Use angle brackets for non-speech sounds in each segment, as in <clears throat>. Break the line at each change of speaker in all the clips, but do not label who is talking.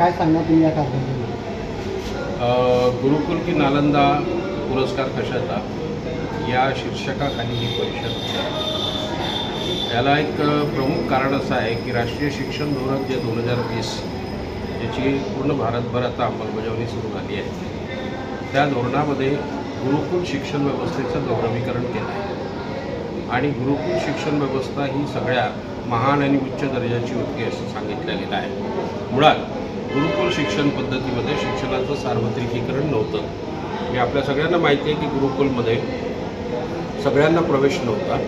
काय सांगणार तुम्ही या कारणाबद्दल
गुरुकुल की नालंदा पुरस्कार कशाचा? या शीर्षकाखाली ही परिषद याला एक प्रमुख कारण असं आहे की राष्ट्रीय शिक्षण धोरण जे दोन हजार वीस याची पूर्ण भारतभर आता अंमलबजावणी सुरू झाली आहे. त्या धोरणामध्ये गुरुकुल शिक्षण व्यवस्थेचं गौरवीकरण केलं आहे. आणि गुरुकुल शिक्षण व्यवस्था ही सगळ्या महान आणि उच्च दर्जाची होती असं सांगितलं गेलं आहे. मुळात गुरुकुल शिक्षण पद्धतीमध्ये शिक्षणाचं सार्वत्रिकीकरण नव्हतं. हे आपल्या सगळ्यांना माहिती आहे की गुरुकुलमध्ये सगळ्यांना प्रवेश नव्हता.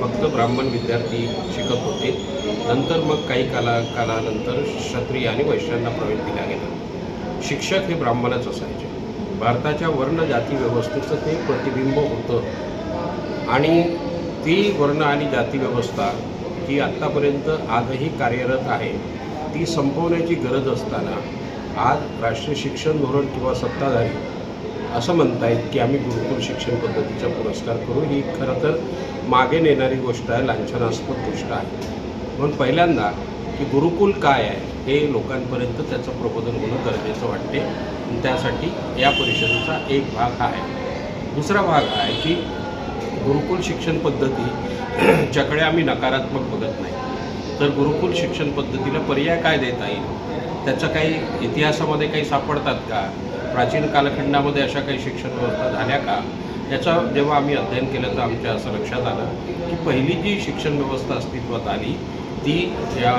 फक्त ब्राह्मण विद्यार्थी शिकत होते. नंतर मग काही काला कालानंतर क्षत्रिय आणि वैश्यांना प्रवेश दिला गेला. शिक्षक हे ब्राह्मणच असायचे. भारताच्या वर्ण जाती व्यवस्थेचं ते प्रतिबिंब होतं. आणि ती वर्ण आणि जाती व्यवस्था ही आत्तापर्यंत आजही कार्यरत आहे. ती संपवण्याची गरज असताना आज राष्ट्रीय शिक्षण धोरण किंवा सत्ताधारी असं म्हणतायत की आम्ही गुरुकुल शिक्षण पद्धतीचा पुरस्कार करू. ही खरं तर मागे नेणारी गोष्ट आहे लांछनास्पद गोष्ट आहे. म्हणून पहिल्यांदा की गुरुकुल काय आहे हे लोकांपर्यंत त्याचं प्रबोधन होणं गरजेचं वाटते. आणि त्यासाठी या परिषदेचा एक भाग हा आहे. दुसरा भाग हा आहे की गुरुकुल शिक्षण पद्धतीच्याकडे <clears throat> आम्ही नकारात्मक बघत नाही. तर गुरुकुल शिक्षण पद्धतीला पर्याय काय देता येईल? त्याचा काही इतिहासामध्ये काही सापडतात का? प्राचीन कालखंडामध्ये अशा काही शिक्षण व्यवस्था झाल्या का? याचा जेव्हा आम्ही अध्ययन केलं तर आमच्या असं लक्षात आलं की पहिली जी शिक्षण व्यवस्था अस्तित्वात आली ती या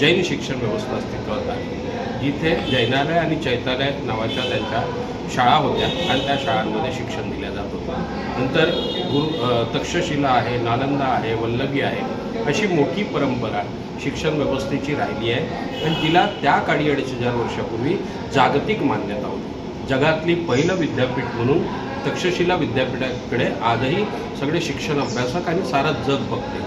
जैन शिक्षण व्यवस्था अस्तित्वात आली. जिथे जैनालय आणि चैतालय नावाच्या त्यांच्या शाळा होत्या आणि त्या शाळांमध्ये शिक्षण दिल्या जात होतं. नंतर गुरु तक्षशिला आहे नालंदा आहे वल्लभी आहे अशी मोठी परंपरा शिक्षण व्यवस्थेची राहिली आहे. आणि तिला त्या काळी अडीच हजार वर्षापूर्वी जागतिक मान्यता होती. जगातली पहिलं विद्यापीठ म्हणून तक्षशिला विद्यापीठाकडे आजही सगळे शिक्षण अभ्यासक आणि सारा जग बघते.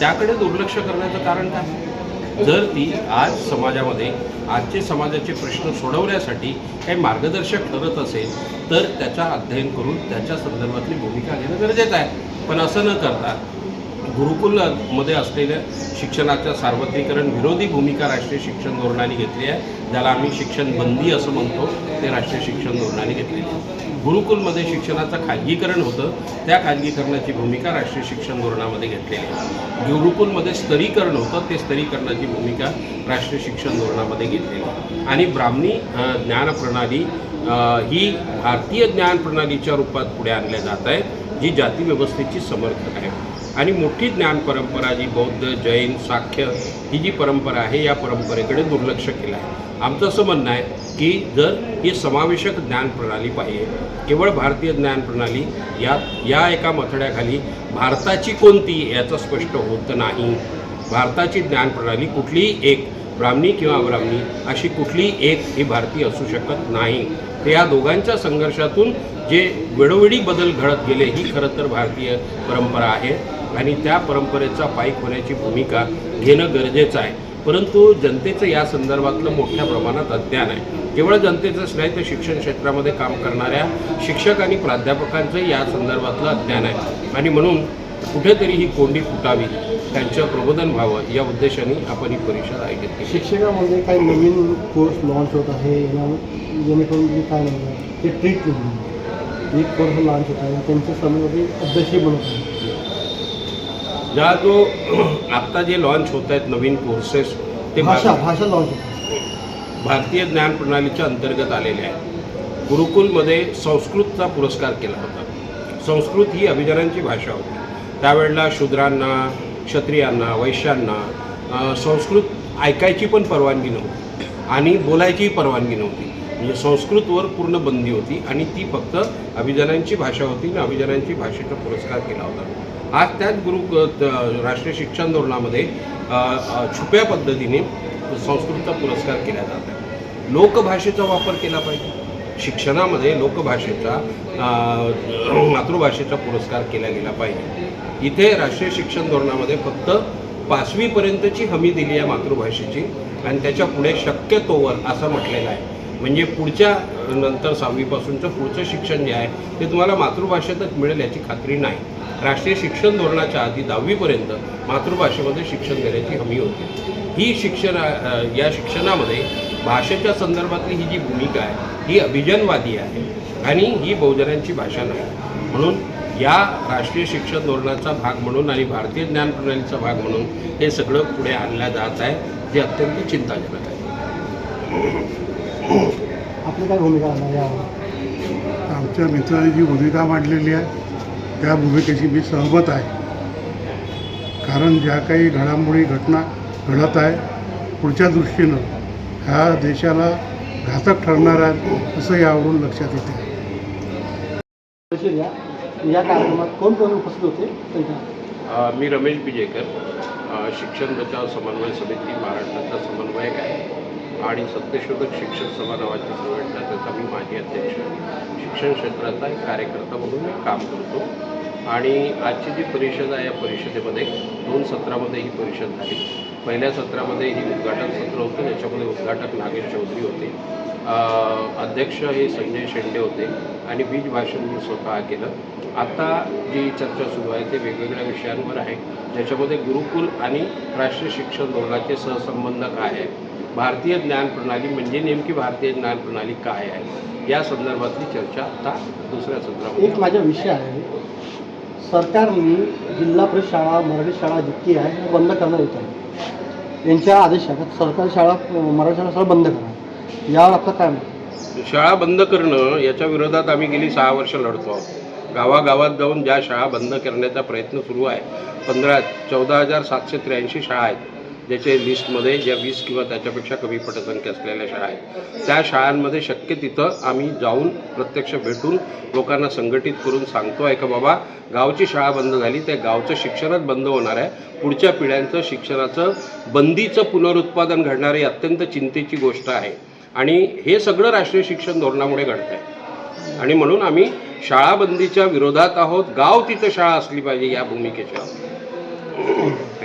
त्याकडे दुर्लक्ष करण्याचं कारण काय? जर ती आज समाजामध्ये आजचे समाजाचे प्रश्न सोडवण्यासाठी काही मार्गदर्शक ठरत असेल तर त्याचा अध्ययन करून त्याच्या संदर्भातली भूमिका घेणं गरजेचं आहे. पण असं न करता गुरुकुलमध्ये असलेल्या शिक्षणाच्या सार्वत्रिकरण विरोधी भूमिका राष्ट्रीय शिक्षण धोरणाने घेतली आहे. ज्याला आम्ही शिक्षण बंदी असं म्हणतो ते राष्ट्रीय शिक्षण धोरणाने घेतलेली आहे. गुरुकुलमध्ये शिक्षणाचं खाजगीकरण होतं. त्या खाजगीकरणाची भूमिका राष्ट्रीय शिक्षण धोरणामध्ये घेतलेली आहे. गुरुकुलमध्ये स्तरीकरण होतं ते स्तरीकरणाची भूमिका राष्ट्रीय शिक्षण धोरणामध्ये घेतलेली आहे. आणि ब्राह्मणी ज्ञानप्रणाली ज्ञान प्रणाली ही भारतीय ज्ञान प्रणालीच्या रूपात पुढे आणल्या जात आहे जी जाती व्यवस्थेची समर्थक आहे. आणि मोठी ज्ञान परंपरा जी बौद्ध जैन साख्य ही जी परंपरा आहे या परंपरेकडे दुर्लक्ष केलं आहे आमचं असं म्हणणं आहे की जर ही समावेशक ज्ञान प्रणाली पाहिजे केवळ भारतीय ज्ञान प्रणाली या या एका मथड्याखाली भारताची कोणती याचं स्पष्ट होत नाही. भारताची ज्ञान प्रणाली कुठलीही एक ब्राह्मणी किंवा अब्राह्मणी अशी कुठलीही एक ही भारतीय असू शकत नाही. तर या दोघांच्या संघर्षातून जे वेळोवेळी बदल घडत गेले ही खरं तर भारतीय परंपरा आहे आणि त्या परंपरेचा पायक होण्याची भूमिका घेणं गरजेचं आहे. परंतु जनतेचं या संदर्भातलं मोठ्या प्रमाणात अज्ञान आहे. केवळ जनतेचंच नाही तर शिक्षण क्षेत्रामध्ये काम करणाऱ्या शिक्षक आणि प्राध्यापकांचं या संदर्भातलं अज्ञान आहे. आणि म्हणून कुठेतरी ही कोंडी फुटावी त्यांचं प्रबोधन व्हावं या उद्देशाने आपण ही परिषद आयोजित केली.
शिक्षकामध्ये काही नवीन कोर्स लॉन्च होत आहे जेणेकरून काय ते ट्रीट एक कोर्स लॉन्च होत आहे त्यांच्यासमोर अभ्यासी बनत आहे
ज्या जो <clears throat> आत्ता जे लॉन्च होत आहेत नवीन कोर्सेस ते
भाषा भाषा लॉन्च होत आहे.
भारतीय ज्ञान प्रणालीच्या अंतर्गत आलेले आहेत. गुरुकुलमध्ये संस्कृतचा पुरस्कार केला होता. संस्कृत ही अभिजानांची भाषा होती. त्यावेळेला शूद्रांना क्षत्रियांना वैश्यांना संस्कृत ऐकायची पण परवानगी नव्हती आणि बोलायचीही परवानगी नव्हती. म्हणजे संस्कृतवर पूर्ण बंदी होती आणि ती फक्त अभिजानांची भाषा होती आणि अभिजानांची भाषेचा पुरस्कार केला होता. आज त्याच गुरु राष्ट्रीय शिक्षण धोरणामध्ये छुप्या पद्धतीने संस्कृतचा पुरस्कार केला जात आहे. लोकभाषेचा वापर केला पाहिजे. शिक्षणामध्ये लोकभाषेचा मातृभाषेचा पुरस्कार केला गेला पाहिजे. इथे राष्ट्रीय शिक्षण धोरणामध्ये फक्त पाचवीपर्यंतची हमी दिली आहे मातृभाषेची आणि त्याच्या पुढे शक्यतोवर असं म्हटलेलं आहे. म्हणजे पुढच्या नंतर सहावीपासूनचं पुढचं शिक्षण जे आहे ते तुम्हाला मातृभाषेतच मिळेल याची खात्री नाही. राष्ट्रीय शिक्षण धोरणाच्या आधी दहावीपर्यंत मातृभाषेमध्ये शिक्षण देण्याची हमी होती. ही शिक्षण या शिक्षणामध्ये भाषेच्या संदर्भातली ही जी भूमिका आहे ही अभिजनवादी आहे आणि ही बहुजनांची भाषा नाही. म्हणून या राष्ट्रीय शिक्षण धोरणाचा भाग म्हणून आणि भारतीय ज्ञान प्रणालीचा भाग म्हणून हे सगळं पुढे आणलं जात आहे जे अत्यंत चिंताजनक आहे.
आपली काय भूमिका आहे यावर
आमच्या मित्राने जी भूमिका मांडलेली आहे त्या भूमिकेशी मी सहमत आहे. कारण ज्या काही घडामोडी घटना घडत आहे पुढच्या दृष्टीनं ह्या देशाला घातक ठरणार आहेत असं यावरून लक्षात येते.
या कार्यक्रमात कोण कोण उपस्थित होते?
मी रमेश बिजेकर. शिक्षण बचाव समन्वय समिती महाराष्ट्राचा समन्वयक आहे. आणि सत्यशोधक शिक्षक सभा नावाची संघटना त्याचा मी माजी अध्यक्ष शिक्षण क्षेत्राचा एक कार्यकर्ता म्हणून मी काम करतो. आणि आजची जी परिषद आहे या परिषदेमध्ये दोन सत्रामध्ये ही परिषद झाली. पहिल्या सत्रामध्ये ही उद्घाटन सत्र होतं ज्याच्यामध्ये उद्घाटक नागेश चौधरी होते. अध्यक्ष हे संजय शेंडे होते आणि बीज भाषण मी स्वतः केलं. आता जी चर्चा सुरू आहे ते वेगवेगळ्या विषयांवर आहे. ज्याच्यामध्ये गुरुकुल आणि राष्ट्रीय शिक्षण धोरणाचे सहसंबंध काय आहे. भारतीय ज्ञान प्रणाली म्हणजे नेमकी भारतीय ज्ञान प्रणाली काय आहे? या संदर्भातली चर्चा आता दुसऱ्या
एक
सत्रामध्ये
माझा विषय आहे. सरकारने जिल्हा परिषद शाळा मराठी शाळा जितकी आहे बंद करण्यात येत आहे. यांच्या आदेशात सरकारी शाळा मराठी शाळा सर्व बंद करा यावर आपलं काय?
शाळा बंद करणं याच्या विरोधात आम्ही गेली सहा वर्ष लढतो आहोत. गावागावात जाऊन ज्या शाळा बंद करण्याचा प्रयत्न सुरू आहे पंधरा चौदा हजार सातशे त्र्याऐंशी शाळा आहेत. ज्याचे लिस्टमध्ये ज्या वीस किंवा त्याच्यापेक्षा कमी पटसंख्या असलेल्या शाळा आहेत त्या शाळांमध्ये शक्य तिथं आम्ही जाऊन प्रत्यक्ष भेटून लोकांना संघटित करून सांगतो आहे का बाबा गावची शाळा बंद झाली त्या गावचं शिक्षणच बंद होणार आहे. पुढच्या पिढ्यांचं शिक्षणाचं बंदीचं पुनरुत्पादन घडणारी अत्यंत चिंतेची गोष्ट आहे. आणि हे सगळं राष्ट्रीय शिक्षण धोरणामुळे घडतं आहे आणि म्हणून आम्ही शाळाबंदीच्या विरोधात आहोत. गाव तिथं शाळा असली पाहिजे या भूमिकेच्या. आहोत.